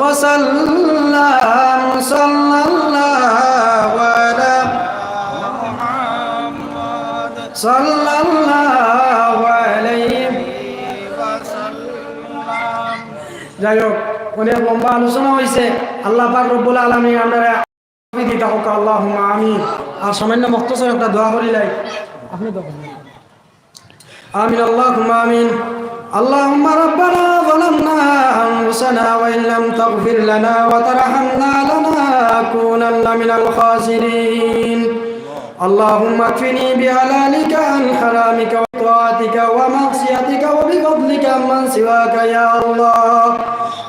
وسلم صلى الله على صلى الله عليه যাই হোক অনেক লম্বা আলোচনা হয়েছে আল্লাহ পাক রব্বুল আলমী আমরা দিতে হোক আল্লাহ আমি আর সামান্য মক্তসর একটা দোয়া করিলাই আপনি দোয়া করেন। آمين اللهم آمين اللهم ربنا ظلمنا أنفسنا وإن لم تغفر لنا وترحمنا لنكونن من الخاسرين اللهم اكفني بحلالك عن حرامك وطاعتك ومعصيتك وبفضلك من سواك يا الله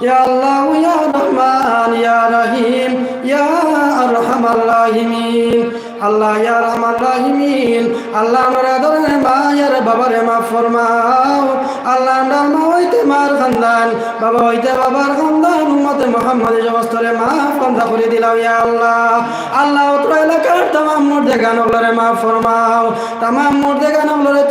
يا الله يا رحمن يا رحيم يا أرحم الراحمين আল্লাহ ইয়া রহমান রাহিমিন আল্লাহ আমরা ধরে মায়ের বাবারে মাফ ফরমাও আল্লাহ আমরা মা হইতে মার খানদান, বাবা হইতে বাবার খানদান, উম্মতে মুহাম্মদের জবস্তরে মাফ কান্দা করে দিলাম ইয়া আল্লাহ। আল্লাহ উত্তর এলাকার তামাম মুর্দে গানগুলোরে মাফ ফরমাও, তামাম মুর্দে গানগুলোরে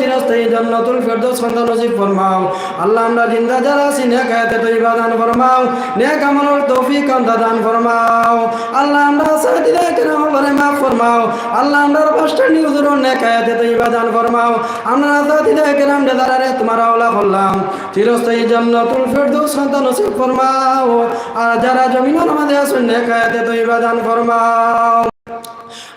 জান্নাতুল ফেরদৌস খান্দা নসিব ফরমাও। আল্লাহ আমরা জিন্দা যারা আছি, নেক হায়াতে তৈবা দান ফরমাও। নেক আমলের তৌফিক কান্দা দান ফরমাও। আল্লাহ আমরা সাথীরা কেরামগুলোরে মাফ ফরমাও। আল্লাহ আমরা পাঁচটা নিউজের নেক হায়াতে তৈবা দান ফরমাও। আমরা সাথীরা কেরাম দাদারে তোমার আওলা করলাম। চিরস্থায়ী জান্নাতুল ফেরদৌস খান্দা নসিব ফরমাও। আর যারা জমিনের মধ্যে আছেন, নেক হায়াতে তৈবা দান ফরমাও।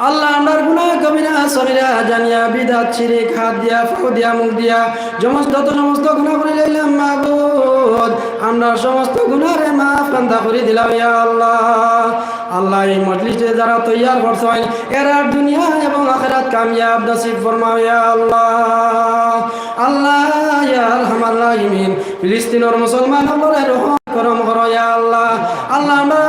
আল্লাহ আমরার গুনাহ কবিরা সরিরা জানিয়া বিদাত ছিরিক হাত দিয়া ফাউ দিয়া, মুখ দিয়া, সমস্ত যত সমস্ত গুনাহ করে লইলাম মাহবুদ আমরা সমস্ত গুনাহরে মাফ কান্দা করে দিলাম ইয়া আল্লাহ। আল্লাহ এই মজলিসে যারা তৈয়ার করছেন, এরা দুনিয়া এবং আখেরাত কামিয়াব নসিব ফরমাও ইয়া আল্লাহ। আল্লাহ, ইয়া আরহামার রাহিমিন, ফিলিস্তিনের মুসলমান আমরে রহম করম করো ইয়া আল্লাহ। আল্লাহ আমরা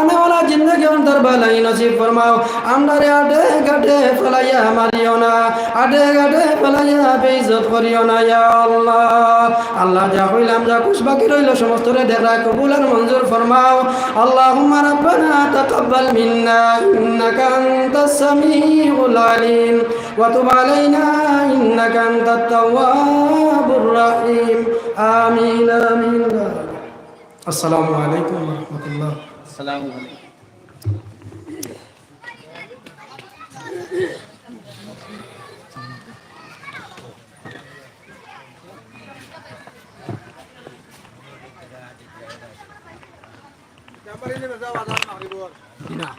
বালাই নসিব ফরমাও। আমরারে আডে গাডে ফলাইয়া মারিও না আডে গাডে ফলাইয়া বেইজ্জত করিও না, ইয়া আল্লাহ। আল্লাহ যা হইলাম যা কুশ বাকি রইল সমস্ত রে দেখা কবুল আর মঞ্জুর ফরমাও। আল্লাহুম্মা রাব্বানা তাকাব্বাল মিন্না, ইন্নাকা আনতাস সামিউল আলিম। ওয়া তুব আলাইনা, ইন্নাকা আনতাত তাওয়াবুর রহিম। আমিন আমিন। আসসালামু আলাইকুম ওয়া রাহমাতুল্লাহ। আসসালামু আলাইকুম। না